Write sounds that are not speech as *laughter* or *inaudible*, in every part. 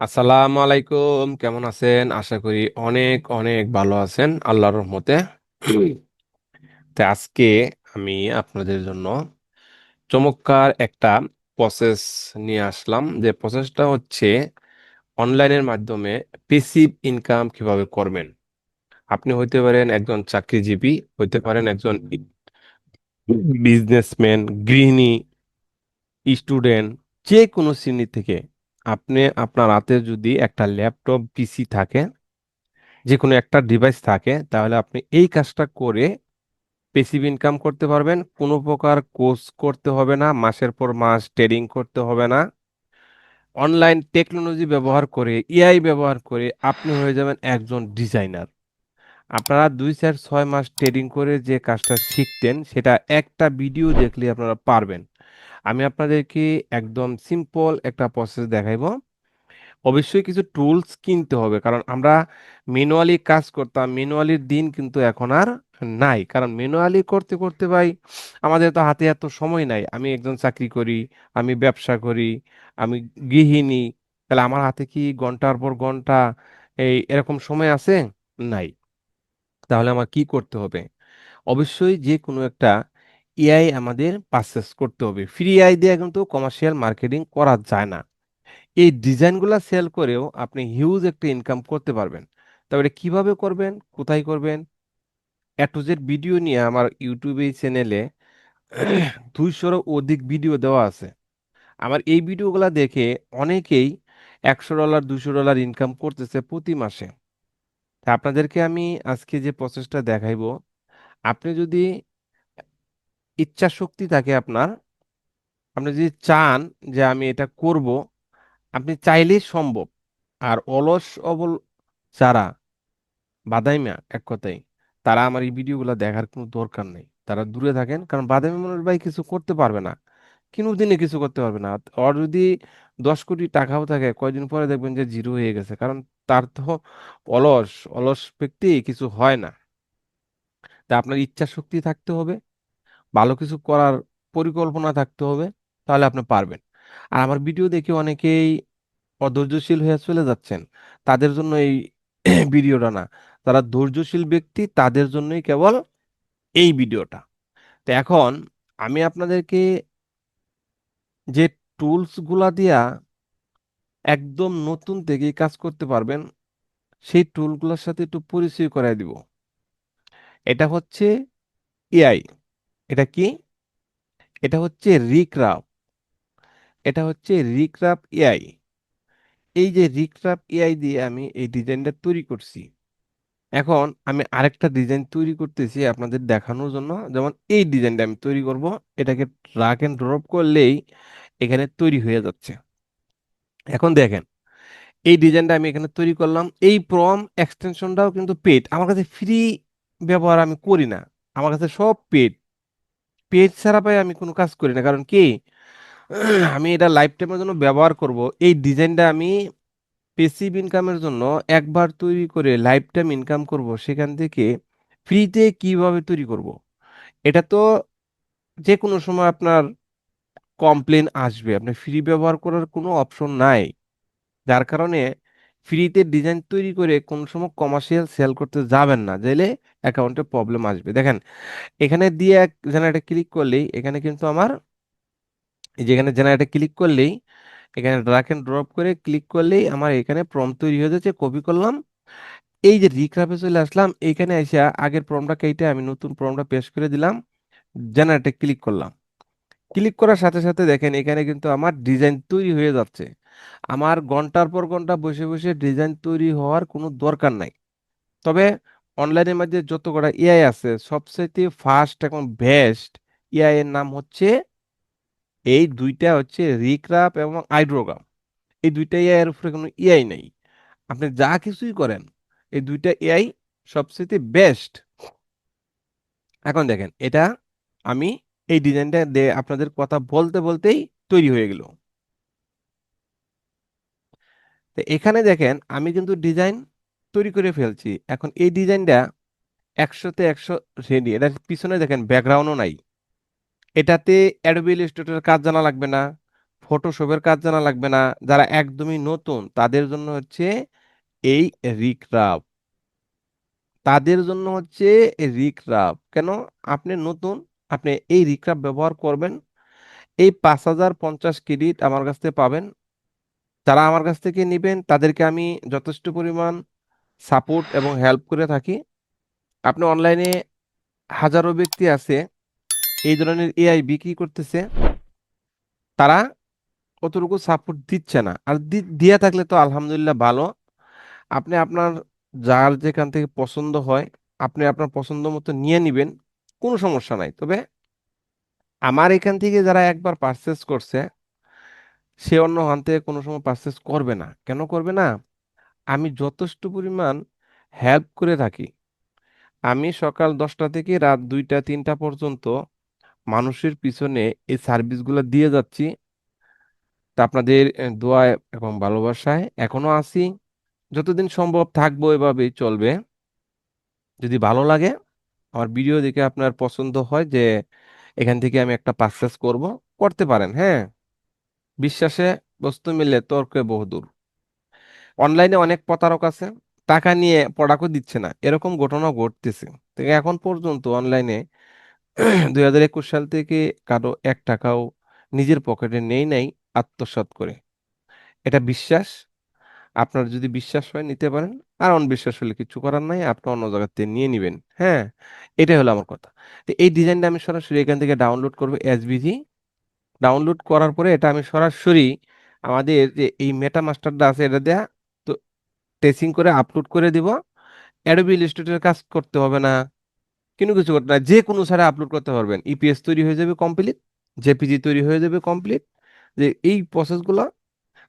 আসসালামু আলাইকুম, কেমন আছেন? আশা করি অনেক অনেক ভালো আছেন, আল্লাহর রহমতে। তো আজকে আমি আপনাদের জন্য চমৎকার একটা প্রসেস নিয়ে আসলাম। যে প্রসেসটা হচ্ছে অনলাইনের মাধ্যমে পেসিভ ইনকাম কীভাবে করবেন। আপনি হইতে পারেন একজন চাকরিজীবী, হইতে পারেন একজন বিজনেসম্যান গৃহিণী স্টুডেন্ট যে কোনো শ্রেণি থেকে আপনি আপনার হাতে যদি একটা ল্যাপটপ, পিসি থাকে যে কোনো একটা ডিভাইস থাকে, তাহলে আপনি এই কাজটা করে পেসিভ ইনকাম করতে পারবেন। কোনো প্রকার কোর্স করতে হবে না, মাসের পর মাস ট্রেডিং করতে হবে না। অনলাইন টেকনোলজি ব্যবহার করে এআই ব্যবহার করে আপনি হয়ে যাবেন একজন ডিজাইনার আপনারা দুই চার ছয় মাস ট্রেডিং করে যে কাজটা শিখতেন, সেটা একটা ভিডিও দেখলে আপনারা পারবেন। আমি আপনাদেরকে একদম সিম্পল একটা প্রসেস দেখাইবো। অবশ্যই কিছু টুলস কিনতে হবে, কারণ আমরা ম্যানুয়ালি কাজ করতাম ম্যানুয়ালির দিন কিন্তু এখন আর নাই। কারণ ম্যানুয়ালি করতে করতে ভাই, আমাদের তো হাতে এত সময় নাই। আমি একজন চাকরি করি, আমি ব্যবসা করি, আমি গৃহিণী, তাহলে আমার হাতে কি ঘণ্টার পর ঘণ্টা এই এরকম সময় আছে? নাই। তাহলে আমার কি করতে হবে? অবশ্যই যে কোনো একটা এআই আমাদের পারচেস করতে হবে। ফ্রি এআই দিয়ে কিন্তু কমার্শিয়াল মার্কেটিং করা যায় না। এই ডিজাইনগুলো সেল করেও আপনি হিউজ একটা ইনকাম করতে পারবেন। তবে এটা কীভাবে করবেন? কোথায় করবেন? এ টু জেড ভিডিও নিয়ে আমার ইউটিউবে চ্যানেলে দুইশোরও অধিক ভিডিও দেওয়া আছে। আমার এই ভিডিওগুলো দেখে অনেকেই একশো ডলার দুশো ডলার ইনকাম করতেছে প্রতি মাসে। তা আপনাদেরকে আমি আজকে যে প্রসেসটা দেখাইবো, আপনি যদি ইচ্ছা শক্তি থাকে আপনার। আপনি যদি চান যে আমি এটা করব, আপনি চাইলেই সম্ভব। আর অলস অবল যারা বাদাইমা এক কথায়, তারা আমার এই ভিডিওগুলো দেখার কোনো দরকার নেই। তারা দূরে থাকেন, কারণ বাদামি মানুষ ভাই কিছু করতে পারবে না। দিনে কিছু করতে পারবে না। ওর যদি দশ কোটি টাকাও থাকে, কয়দিন পরে দেখবেন যে জিরো হয়ে গেছে। কারণ তার তো অলস অলস ব্যক্তি, কিছু হয় না। তা আপনার ইচ্ছা শক্তি থাকতে হবে। ভালো কিছু করার পরিকল্পনা থাকতে হবে, তাহলে আপনি পারবেন। আর আমার ভিডিও দেখে অনেকেই অধৈর্যশীল হয়ে চলে যাচ্ছেন, তাদের জন্য এই *clears throat* ভিডিওটা না। যারা ধৈর্যশীল ব্যক্তি, তাদের জন্যই কেবল এই ভিডিওটা। তো এখন আমি আপনাদেরকে যে টুলসগুলা দিয়া একদম নতুন থেকে কাজ করতে পারবেন, সেই টুলগুলোর সাথে একটু পরিচয় করাই দিব। এটা হচ্ছে এআই এটা কি? এটা হচ্ছে রিক্রাফ এটা হচ্ছে রিক্রাফ এআই এই যে রিক্রাফ এআই দিয়ে আমি এই ডিজাইনটা তৈরি করছি, এখন আমি আরেকটা ডিজাইন তৈরি করতেছি আপনাদের দেখানোর জন্য। যেমন এই ডিজাইনটা আমি তৈরি করব, এটাকে ড্রাগ অ্যান্ড ড্রপ করলেই এখানে তৈরি হয়ে যাচ্ছে। এখন দেখেন, এই ডিজাইনটা আমি এখানে তৈরি করলাম। এই প্রম এক্সটেনশনটাও কিন্তু পেড আমার কাছে ফ্রি ব্যবহার আমি করি না। আমার কাছে সব পেড পেড ছাড়া পাই আমি কোনো কাজ করি না। কারণ কি? আমি এটা লাইফ টাইমের জন্য ব্যবহার করব। এই ডিজাইনটা আমি পেসিভ ইনকামের জন্য একবার তৈরি করে লাইফ টাইম ইনকাম করব, সেখান থেকে ফ্রিতে কীভাবে তৈরি করব? এটা তো যে কোনো সময় আপনার কমপ্লেন আসবে। আপনি ফ্রি ব্যবহার করার কোনো অপশন নাই। যার কারণে ফ্রিতে ডিজাইন তৈরি করে কোন সময় কমার্শিয়াল সেল করতে যাবেন না, যাইলে অ্যাকাউন্টে প্রবলেম আসবে। দেখেন, এখানে দিয়ে এক জেনারেটে ক্লিক করলেই এখানে কিন্তু আমার এই যে এখানে জেনারেটে ক্লিক করলেই এখানে ড্রাগ এন্ড ড্রপ করে ক্লিক করলেই আমার এখানে প্রম্পট তৈরি হয়ে যাচ্ছে কপি করলাম। এই যে রিক্রাফে চলে আসলাম, এখানে এসে আগের প্রম্পটটা কেটে আমি নতুন প্রম্পটটা পেশ করে দিলাম জেনারেটে ক্লিক করলাম। ক্লিক করার সাথে সাথে দেখেন, এখানে কিন্তু আমার ডিজাইন তৈরি হয়ে যাচ্ছে। আমার ঘণ্টার পর ঘণ্টা বসে বসে ডিজাইন তৈরি হওয়ার কোনো দরকার নাই। তবে অনলাইনের মধ্যে যত কটা এআই আছে সবচেয়ে ফার্স্ট এখন বেস্ট এআই এর নাম হচ্ছে, এই দুইটা হচ্ছে রিক্রাফ এবং আইড্রোগ্রাম এই দুইটা এআই এর উপরে কোনো এআই নাই। আপনি যা কিছুই করেন, এই দুইটা এআই সবচেয়ে বেস্ট এখন দেখেন, এটা আমি এই ডিজাইনটা আপনাদের কথা বলতে বলতেই তৈরি হয়ে গেল। তো এখানে দেখেন, আমি কিন্তু ডিজাইন তৈরি করে ফেলছি। এখন এই ডিজাইনটা একশোতে একশো রেডি এটার পিছনে দেখেন ব্যাকগ্রাউন্ডও নাই। এটাতে অ্যাডোবি ইলাস্ট্রেটরের কাজ জানা লাগবে না ফটোশপের কাজ জানা লাগবে না। যারা একদমই নতুন, তাদের জন্য হচ্ছে এই রিক্রাফ তাদের জন্য হচ্ছে রিক্রাফ কেন? আপনি নতুন, আপনি এই রিক্রাফ ব্যবহার করবেন, এই পাঁচ হাজার পঞ্চাশ ক্রেডিট আমার কাছ থেকে পাবেন। যারা আমার কাছ থেকে নেবেন, তাদেরকে আমি যথেষ্ট পরিমাণ সাপোর্ট এবং হেল্প করে থাকি। আপনি অনলাইনে হাজারো ব্যক্তি আছে, এই ধরনের এআই বিক্রি করতেছে, তারা অতটুকু সাপোর্ট দিচ্ছে না। আর দিয়ে থাকলে তো আলহামদুলিল্লাহ ভালো। আপনি আপনার যার যেখান থেকে পছন্দ হয়, আপনি আপনার পছন্দ মতো নিয়ে নিবেন, কোনো সমস্যা নাই। তবে আমার এখান থেকে যারা একবার পারচেস করছে সে অন্য হান থেকে কোনো সময় পারচেস করবে না। কেন করবে না? আমি যথেষ্ট পরিমাণ হেল্প করে থাকি। আমি সকাল দশটা থেকে রাত দুইটা, তিনটা পর্যন্ত মানুষের পিছনে এই সার্ভিসগুলো দিয়ে যাচ্ছি। তা আপনাদের দোয়ায় এবং ভালোবাসায় এখনও আছি। যতদিন সম্ভব থাকব এভাবেই চলবে। যদি ভালো লাগে, আমার ভিডিও দেখে আপনার পছন্দ হয় যে এখান থেকে আমি একটা পারচেস করব, করতে পারেন হ্যাঁ? বিশ্বাসে বস্তু মিললে তর্কে বহুদূর অনলাইনে অনেক প্রতারক আছে, টাকা নিয়ে প্রোডাক্টও দিচ্ছে না, এরকম ঘটনা ঘটতেছে। তো এখন পর্যন্ত অনলাইনে *clears throat* দুই হাজার একুশ সাল থেকে কারও এক টাকাও নিজের পকেটে নেই নাই আত্মসাৎ করে। এটা বিশ্বাস, আপনার যদি বিশ্বাস হয় নিতে পারেন, আর অনবিশ্বাস হলে কিছু করার নাই, আপনি অন্য জায়গা থেকে নিয়ে নিবেন। হ্যাঁ এটাই হলো আমার কথা। তো এই ডিজাইনটা আমি সরাসরি এখান থেকে ডাউনলোড করব এসভিজি ডাউনলোড করার পরে এটা আমি সরাসরি আমাদের যে এই মেটা মাস্টারটা আছে এটা দেয়া, তো টেসিং করে আপলোড করে দিব। অ্যাডোবি ইলাস্ট্রেটরের কাজ করতে হবে না, কোনো কিছু করতে না, যে কোনো সারে আপলোড করতে পারবেন। ইপিএস তৈরি হয়ে যাবে কমপ্লিট জেপিজি তৈরি হয়ে যাবে কমপ্লিট যে এই প্রসেসগুলো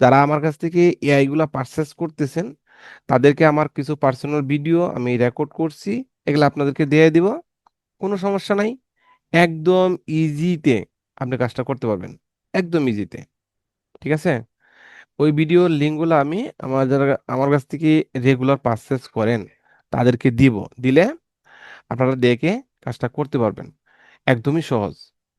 যারা আমার কাছ থেকে এআই গুলা পারচেস করতেছেন, তাদেরকে আমার কিছু পার্সোনাল ভিডিও আমি রেকর্ড করছি, এগুলো আপনাদেরকে দিয়ে দিব। কোনো সমস্যা নাই, একদম ইজিতে আপনি কাজটা করতে পারবেন। একদম ইজিতে ঠিক আছে? ওই ভিডিওর লিঙ্কগুলো আমি আমার যারা, আমার কাছ থেকে রেগুলার পারচেস করেন, তাদেরকে দিব। দিলে আপনারা দেখে কাজটা করতে পারবেন। একদমই সহজ।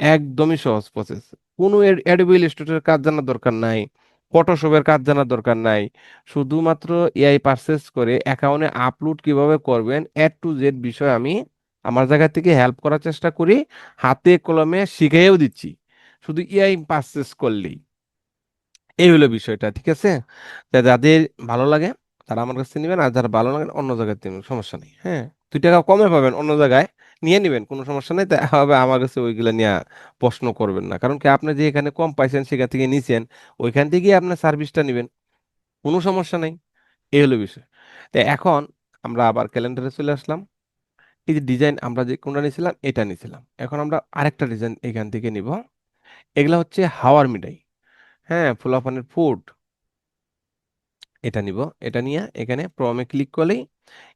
একদমই সহজ প্রসেস কোনো অ্যাডোবি ইলাস্ট্রেটরের কাজ জানার দরকার নাই। ফটোশপের কাজ জানার দরকার নাই। শুধুমাত্র এআই পারচেস করে অ্যাকাউন্টে আপলোড কীভাবে করবেন এ টু জেড বিষয় আমি আমার জায়গা থেকে হেল্প করার চেষ্টা করি, হাতে কলমে শিখাইও দিচ্ছি। শুধু এআই পারচেস করলেই। এই হলো বিষয়টা, ঠিক আছে? যাদের ভালো লাগে, তারা আমার কাছে নেবেন, আর যারা ভালো লাগে অন্য জায়গায় নেবেন, সমস্যা নেই হ্যাঁ? দুই টাকা কমে পাবেন, অন্য জায়গায় নিয়ে নেবেন, কোনো সমস্যা নেই। তা হবে আমার কাছে ওইগুলো নিয়ে প্রশ্ন করবেন না, কারণ কি আপনি যে এখানে কম পাইছেন, সেখান থেকে নিছেন, ওইখান থেকেই আপনার সার্ভিসটা নেবেন, কোনো সমস্যা নেই। এই হলো বিষয়। তো এখন আমরা আবার ক্যালেন্ডারে চলে আসলাম। এই যে ডিজাইন আমরা যে কোনটা নিয়েছিলাম, এটা নিয়েছিলাম। এখন আমরা আরেকটা ডিজাইন এখান থেকে নিব। এগুলা হচ্ছে হাওয়ার মিঠাই। হ্যাঁ ফুলাফানের ফুড। এটা নিব। এটা নিয়ে এখানে প্রমে ক্লিক করলেই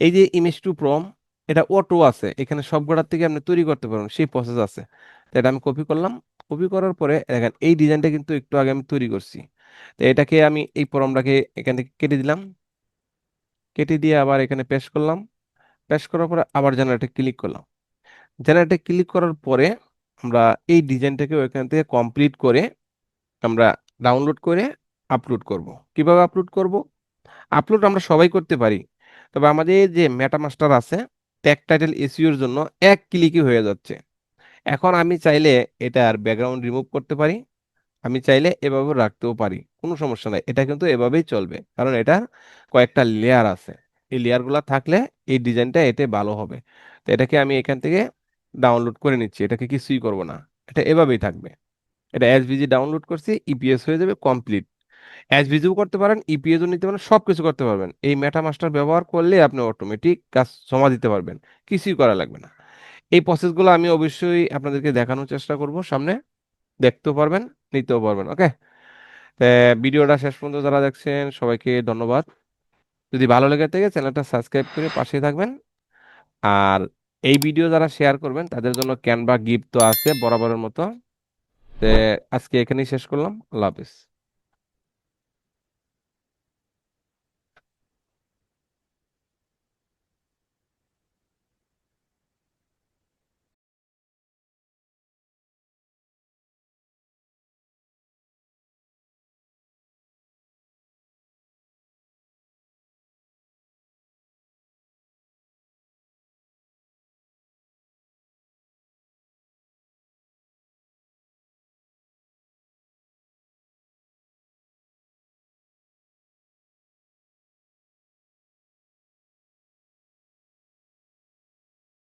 এই যে ইমেজ টু প্রম এটা অটো আছে। এখানে সবগুলোর থেকে আপনি তৈরি করতে পারবেন। সেই প্রসেস আছে। তো এটা আমি কপি করলাম। কপি করার পরে দেখেন, এই ডিজাইনটা কিন্তু একটু আগে আমি তৈরি করছি। তো এটাকে আমি এই প্রমটাকে এখান থেকে কেটে দিলাম। কেটে দিয়ে আবার এখানে পেস্ট করলাম। পেস্ট করার পরে আবার জেনারেটে ক্লিক করলাম। জেনারেটে ক্লিক করার পরে আমরা এই ডিজাইনটাকে ওইখান থেকে কমপ্লিট করে আমরা ডাউনলোড করে আপলোড করব। কীভাবে আপলোড করব? আপলোড আমরা সবাই করতে পারি। তবে আমাদের যে মেটামাস্টার আছে ট্যাগ টাইটেল এসইওর জন্য এক ক্লিকই হয়ে যাচ্ছে। এখন আমি চাইলে এটার ব্যাকগ্রাউন্ড রিমুভ করতে পারি। আমি চাইলে এভাবে রাখতেও পারি। কোনো সমস্যা নাই। এটা কিন্তু এভাবেই চলবে। কারণ এটা কয়েকটা লেয়ার আছে। এই লেয়ারগুলো থাকলে এই ডিজাইনটা এতে ভালো হবে। তো এটাকে আমি এখান থেকে ডাউনলোড করে নিচ্ছি। এটাকে কিছুই করব না। এটা এভাবেই থাকবে। এটা এসভিজি ডাউনলোড করছি ইপিএস হয়ে যাবে কমপ্লিট এসভিজিও করতে পারেন ইপিএসও নিতে পারেন সব কিছু করতে পারবেন। এই মেটামাস্টার ব্যবহার করলে আপনি অটোমেটিক কাজ জমা দিতে পারবেন। কিছুই করা লাগবে না। এই প্রসেসগুলো আমি অবশ্যই আপনাদেরকে দেখানোর চেষ্টা করব সামনে। দেখতেও পারবেন, নিতেও পারবেন ওকে ভিডিওটা শেষ পর্যন্ত যারা দেখছেন, সবাইকে ধন্যবাদ। যদি ভালো লেগে থাকে চ্যানেলটা সাবস্ক্রাইব করে পাশে থাকবেন। আর এই ভিডিও যারা শেয়ার করবেন, তাদের জন্য ক্যানভা গিফট তো আছে বরাবরের মতো। তে আজকে এখানেই শেষ করলাম। আল্লাহ হাফিজ।